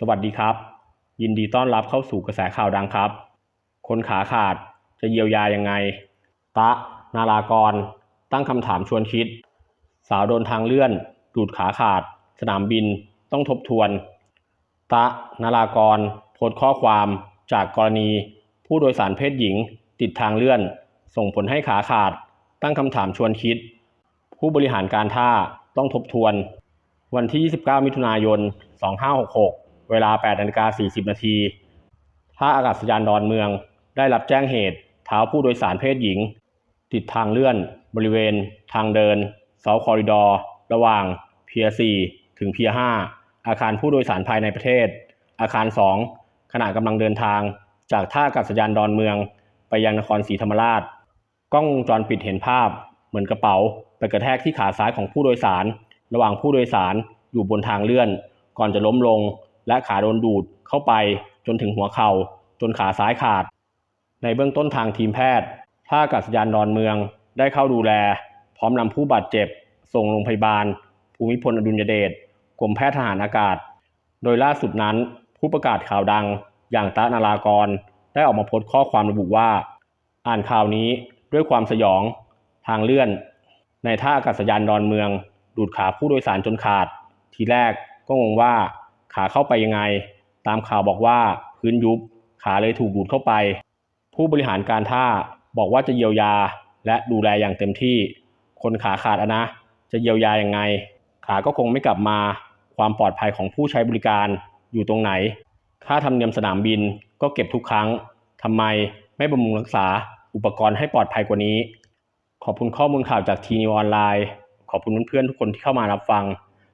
สวัสดีครับ ยินดีต้อนรับเข้าสู่กระแสข่าวดังครับ คนขาขาดจะเยียวยายังไง ตะ นารากร ตั้งคำถามชวนคิด สาวโดนทางเลื่อน ดูดขาขาด สนามบินต้องทบทวน ตะ นารากร โพสต์ข้อความจากกรณี ผู้โดยสารเพศหญิง ติดทางเลื่อน ส่งผลให้ขาขาด ตั้งคำถามชวนคิด ผู้บริหารการท่าต้องทบทวน วันที่ 29 มิถุนายน 2566 เวลา8นาฬิกา40 นาทีท่าอากาศยานดอนเมือง ได้รับแจ้งเหตุเท้าผู้โดยสารเพศหญิง ติดทางเลื่อน บริเวณ ทางเดินเสาคอริดอร์ระหว่างเพียร์4ถึงเพียร์5อาคารผู้โดยสารภายในประเทศ อาคาร 2 ขณะกำลังเดินทางจากท่าอากาศยานดอนเมือง ไปยังนครศรีธรรมราช กล้องวงจรปิดเห็นภาพ เหมือนกระเป๋าไปกระแทกที่ขาซ้ายของผู้โดยสาร ระหว่างผู้โดยสารอยู่บนทางเลื่อน ก่อนจะล้มลง และขาโดนดูดเข้าไปจนถึงหัวเข่า จนขาซ้ายขาด ในเบื้องต้นทางทีมแพทย์ท่าอากาศยานดอนเมืองได้เข้าดูแล พร้อมนำผู้บาดเจ็บ ส่งโรงพยาบาล ภูมิพลอดุลยเดชกรมแพทย์ทหารอากาศ โดยล่าสุดนั้น ผู้ประกาศข่าวดัง อย่างตะนารากร ได้ออกมาโพสต์ข้อความระบุว่า อ่านข่าวนี้ด้วยความสยอง ทางเลื่อน ในท่าอากาศยานดอนเมือง ดูดขาผู้โดยสารจนขาด ทีแรกก็งงว่า ขาเข้าไปยังไง ตามข่าวบอกว่าพื้นยุบ ขาเลยถูกดูดเข้าไป ผู้บริหารการท่าบอกว่าจะเยียวยาและดูแลอย่างเต็มที่ คนขาขาดะนะ จะเยียวยายังไง ขาก็คงไม่กลับมา ความปลอดภัยของผู้ใช้บริการอยู่ตรงไหน ค่าธรรมเนียมสนามบินก็เก็บทุกครั้งทำไมไม่บำรุงรักษาอุปกรณ์ให้ปลอดภัยกว่านี้ ขอบคุณข้อมูลข่าวจากทีนิวออนไลน์ ขอบคุณเพื่อนๆทุกคนที่เข้ามารับฟัง